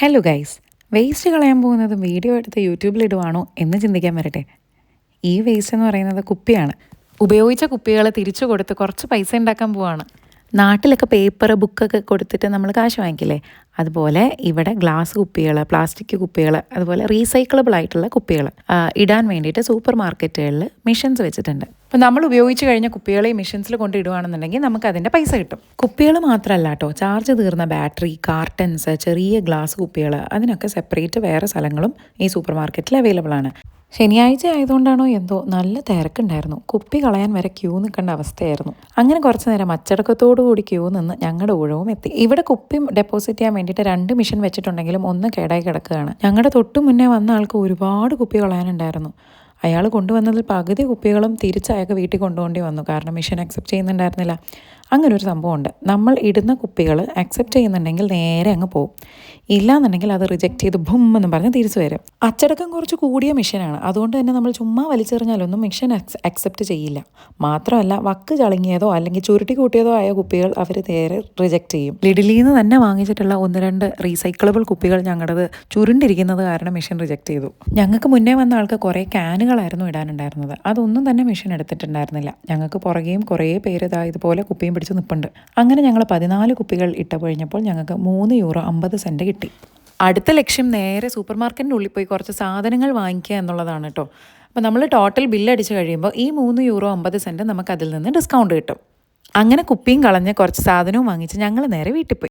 Hello guys waste കളയാൻ പോകുന്നത് video എടുത്ത് യൂട്യൂബിലിടുവാണോ എന്ന് ചിന്തിക്കാൻ വരട്ടെ. ഈ വേസ്റ്റ് എന്ന് പറയുന്നത് കുപ്പിയാണ്. ഉപയോഗിച്ച കുപ്പികൾ തിരിച്ചു കൊടുത്ത് കുറച്ച് പൈസ ഉണ്ടാക്കാൻ പോവാണ്. നാട്ടിലൊക്കെ പേപ്പർ ബുക്കൊക്കെ കൊടുത്തിട്ട് നമ്മൾ കാശ് വാങ്ങിക്കില്ലേ? അതുപോലെ ഇവിടെ ഗ്ലാസ് കുപ്പികൾ പ്ലാസ്റ്റിക് കുപ്പികൾ അതുപോലെ റീസൈക്കിളബിൾ ആയിട്ടുള്ള കുപ്പികൾ ഇടാൻ വേണ്ടിയിട്ട് സൂപ്പർ മാർക്കറ്റുകളിൽ മിഷൻസ് വെച്ചിട്ടുണ്ട്. അപ്പോൾ നമ്മൾ ഉപയോഗിച്ച് കഴിഞ്ഞ കുപ്പികളെ ഈ മിഷൻസിൽ കൊണ്ട് ഇടുകയാണെന്നുണ്ടെങ്കിൽ നമുക്ക് അതിന്റെ പൈസ കിട്ടും. കുപ്പികൾ മാത്രമല്ല കേട്ടോ ചാർജ് തീർന്ന ബാറ്ററി കാർട്ടൻസ് ചെറിയ ഗ്ലാസ് കുപ്പികൾ അതിനൊക്കെ സെപ്പറേറ്റ് വേറെ സ്ഥലങ്ങളും ഈ സൂപ്പർ മാർക്കറ്റിൽ അവൈലബിൾ ആണ്. ശനിയാഴ്ച ആയതുകൊണ്ടാണോ എന്തോ നല്ല തിരക്കുണ്ടായിരുന്നു. കുപ്പി കളയാൻ വരെ ക്യൂ നിൽക്കേണ്ട അവസ്ഥയായിരുന്നു. അങ്ങനെ കുറച്ച് നേരം അച്ചടക്കത്തോടു കൂടി ക്യൂ നിന്ന് ഞങ്ങളുടെ ഊഴവും എത്തി. ഇവിടെ കുപ്പി ഡെപ്പോസിറ്റ് ചെയ്യാൻ വേണ്ടിയിട്ട് രണ്ട് മിഷൻ വെച്ചിട്ടുണ്ടെങ്കിലും ഒന്ന് കേടായി കിടക്കുകയാണ്. ഞങ്ങളുടെ തൊട്ടു മുന്നേ വന്ന ആൾക്ക് ഒരുപാട് കുപ്പി കളയാനുണ്ടായിരുന്നു. അയാൾ കൊണ്ടുവന്നതിൽ പകുതി കുപ്പികളും തിരിച്ചയാൾക്ക് വീട്ടിൽ കൊണ്ടുപോകേണ്ടി വന്നു. കാരണം മിഷൻ അക്സെപ്റ്റ് ചെയ്യുന്നുണ്ടായിരുന്നില്ല. അങ്ങനെ ഒരു സംഭവമുണ്ട്. നമ്മൾ ഇടുന്ന കുപ്പികൾ അക്സെപ്റ്റ് ചെയ്യുന്നുണ്ടെങ്കിൽ നേരെ അങ്ങ് പോകും ഇല്ലാന്നുണ്ടെങ്കിൽ അത് റിജക്റ്റ് ചെയ്ത് ഭും എന്ന് പറഞ്ഞ് തിരിച്ചു വരും. അച്ചടക്കം കുറച്ച് കൂടിയ മിഷനാണ് അതുകൊണ്ട് തന്നെ നമ്മൾ ചുമ്മാ വലിച്ചെറിഞ്ഞാലൊന്നും മിഷൻ അക്സെപ്റ്റ് ചെയ്യില്ല. മാത്രമല്ല വക്ക് ചളുങ്ങിയതോ അല്ലെങ്കിൽ ചുരുട്ടി കൂട്ടിയതോ ആയ കുപ്പികൾ അവർ നേരെ റിജക്റ്റ് ചെയ്യും. ലിഡിലിൽ നിന്ന് തന്നെ വാങ്ങിച്ചിട്ടുള്ള ഒന്ന് രണ്ട് റീസൈക്കിളബിൾ കുപ്പികൾ ഞങ്ങളുടേത് ചുരുണ്ടിരിക്കുന്നത് കാരണം മിഷൻ റിജക്റ്റ് ചെയ്തു. ഞങ്ങൾക്ക് മുന്നേ വന്ന ആൾക്ക് കുറേ ക്യാനുകളായിരുന്നു ഇടാനുണ്ടായിരുന്നത്. അതൊന്നും തന്നെ മിഷൻ എടുത്തിട്ടുണ്ടായിരുന്നില്ല. ഞങ്ങൾക്ക് പുറകെയും കുറേ പേര് ഇതാ ഇതുപോലെ കുപ്പിയും പിടിച്ച് നിൽപ്പുണ്ട് അങ്ങനെ ഞങ്ങൾ പതിനാല് കുപ്പികൾ ഇട്ട കഴിഞ്ഞപ്പോൾ ഞങ്ങൾക്ക് മൂന്ന് യൂറോ അമ്പത് സെന്റ് കിട്ടി. അടുത്ത ലക്ഷ്യം നേരെ സൂപ്പർ മാർക്കറ്റിന്റെ ഉള്ളിൽ പോയി കുറച്ച് സാധനങ്ങൾ വാങ്ങിക്കുക എന്നുള്ളതാണ് കേട്ടോ. അപ്പോൾ നമ്മൾ ടോട്ടൽ ബില്ല് അടിച്ച് കഴിയുമ്പോൾ ഈ മൂന്ന് യൂറോ അമ്പത് സെന്റ് നമുക്ക് അതിൽ നിന്ന് ഡിസ്കൗണ്ട് കിട്ടും. അങ്ങനെ കുപ്പിയും കളഞ്ഞ് കുറച്ച് സാധനവും വാങ്ങിച്ച് ഞങ്ങൾ നേരെ വീട്ടിൽ പോയി.